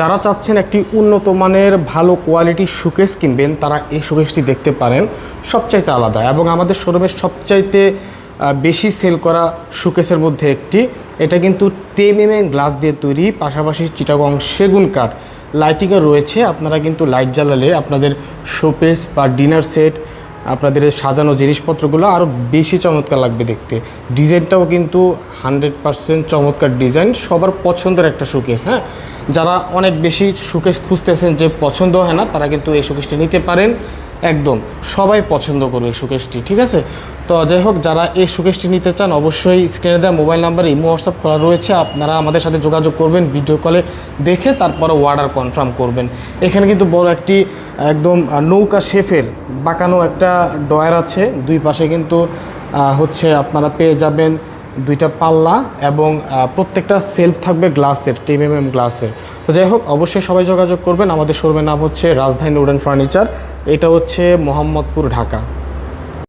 যারা চাচ্ছেন একটি উন্নত মানের ভালো কোয়ালিটির শোকেস কিনবেন, তারা এই শোকেসটি দেখতে পারেন, সবচাইতে আলাদা। এবং আমাদের শোরুমের সবচাইতে বেশি সেল করা শোকেসের মধ্যে একটি। এটা কিন্তু টেম এম গ্লাস দিয়ে তৈরি, পাশাপাশি চিটাগং সেগুন কাঠ। লাইটিংও রয়েছে, আপনারা কিন্তু লাইট জ্বালালে আপনাদের শোকেস বা ডিনার সেট আপনাদের সাজানো জিনিসপত্রগুলো আরও বেশি চমৎকার লাগবে দেখতে। ডিজাইনটাও কিন্তু হান্ড্রেড পারসেন্ট চমৎকার ডিজাইন, সবার পছন্দের একটা শোকেস হ্যাঁ? যারা অনেক বেশি শোকেস খুঁজতেছেন যে পছন্দ হয় না, তারা কিন্তু এই শোকেসটি নিতে পারেন, একদম। সবাই পছন্দ করবে এই শোকেসটি, ঠিক আছে? তো যাই হোক, যারা এই শোকেসটি নিতে চান, অবশ্যই স্ক্রিনে দেওয়া মোবাইল নাম্বার ইমো, হোয়াটসঅ্যাপ খোলা রয়েছে, আপনারা আমাদের সাথে যোগাযোগ করবেন, ভিডিও কলে দেখে তারপরে অর্ডার কনফার্ম করবেন। এখানে কিন্তু বড় একটি, একদম নৌকা শেফের বাঁকানো একটা ডয়ার আছে, দুই পাশে কিন্তু হচ্ছে আপনারা পেয়ে যাবেন দুইটা পাল্লা এবং প্রত্যেকটা সেলফ থাকবে গ্লাসের টিম এম এম গ্লাসের তো যাই হোক, অবশ্যই সবাই যোগাযোগ করবেন। আমাদের শোরুমের নাম হচ্ছে রাজধানী উডেন ফার্নিচার এটা হচ্ছে মোহাম্মদপুর, ঢাকা।